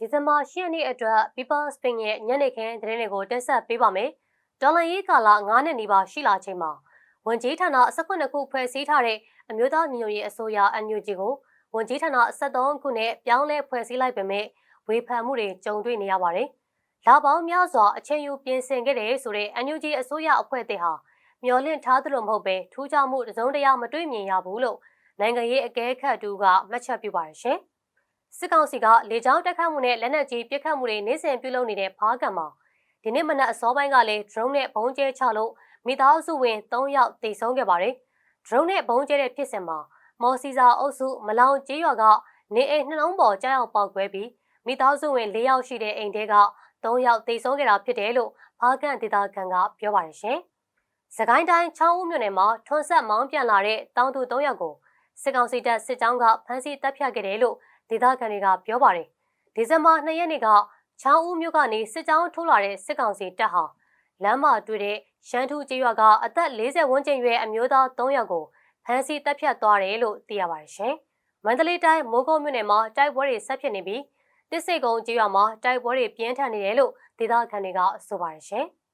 ဒီဇင်ဘာ10ရက်နေ့အတွက် People Spin ရဲ့ညနေခင်းသတင်းတွေကိုတင်ဆက်ပေးပါမယ်။ဒေါ်လာရေးကာလ9နှစ်နီးပါးရှိလာချိန်မှာဝန်ကြီးဌာန18ခုဖွဲ့စည်းထားတဲ့အမျိုးသားညီညွတ်ရေးအစိုးရ NUG ကိုဝန်ကြီးဌာန73ခုနဲ့ပြောင်းလဲဖွဲ့စည်းလိုက်ပေမဲ့ဝေဖန်မှုတွေကြုံတွေ့နေရပါတယ်။လာပေါင်းများစွာအချိန်ယူပြင်ဆင်ခဲ့တဲ့ဆိုတဲ့ NUG အစိုးရအဖွဲ့အသစ်ဟာမျော်လင့်ထားသလိုမဟုတ်ပဲထူးခြားမှုတစုံတရာမတွေ့မြင်ရဘူးလို့နိုင်ငံရေးအကဲခတ်တူကမှတ်ချက်ပြုပါတယ်ရှင်။ စစ်ကောင်စီကလေကြောင်းတက်ခတ်မှုနဲ့လက်နက်ကြီးပစ်ခတ်မှုတွေနေ့စဉ်ပြုလုပ်နေတဲ့ဖားကံမှာဒီနေ့မနက်အစောပိုင်းကလည်း drone နဲ့ဘုံကျဲချလို့မိသားစုဝင်3ယောက်တိတ်ဆုံးခဲ့ပါတယ်။ drone နဲ့ဘုံကျဲတဲ့ဖြစ်စဉ်မှာမော်စီစာအုပ်စုမလောင်ကျေးရွာကနေအိမ်နှလုံးပေါ်ကြားရောက်ပေါက်ကွဲပြီးမိသားစုဝင်၄ယောက်ရှိတဲ့အိမ်တဲက3ယောက်တိတ်ဆုံးခဲ့တာဖြစ်တယ်လို့ဖားကံဒေသခံကပြောပါတယ်ရှင်။စကိုင်းတိုင်းချောင်းဦးမြို့နယ်မှာထွန်ဆက်မောင်းပြန်လာတဲ့တောင်သူ3ယောက်ကို စစ်ကောင်စီတပ်စစ်ကြောင်းကဖမ်းဆီးတပ်ဖြတ်ခဲ့တယ်လို့ဒေသခံတွေကပြောပါတယ်။ဒီဇင်ဘာ2ရက်နေ့ကချောင်းဦးမြို့ကနေစစ်ကြောင်းထိုးလာတဲ့စစ်ကောင်စီတပ်ဟာလမ်းမတွေ့တဲ့ရှမ်းထူးကျေးရွာကအသက်40ဝန်းကျင်ရွယ်အမျိုးသား3ယောက်ကိုဖမ်းဆီးတပ်ဖြတ်သွားတယ်လို့သိရပါတယ်ရှင်။မန္တလေးတိုင်းမိုးကုတ်မြို့နယ်မှာတိုက်ပွဲတွေဆက်ဖြစ်နေပြီးတစ်စိတ်ကုန်းကျေးရွာမှာတိုက်ပွဲတွေပြင်းထန်နေတယ်လို့ဒေသခံတွေကဆိုပါတယ်ရှင်။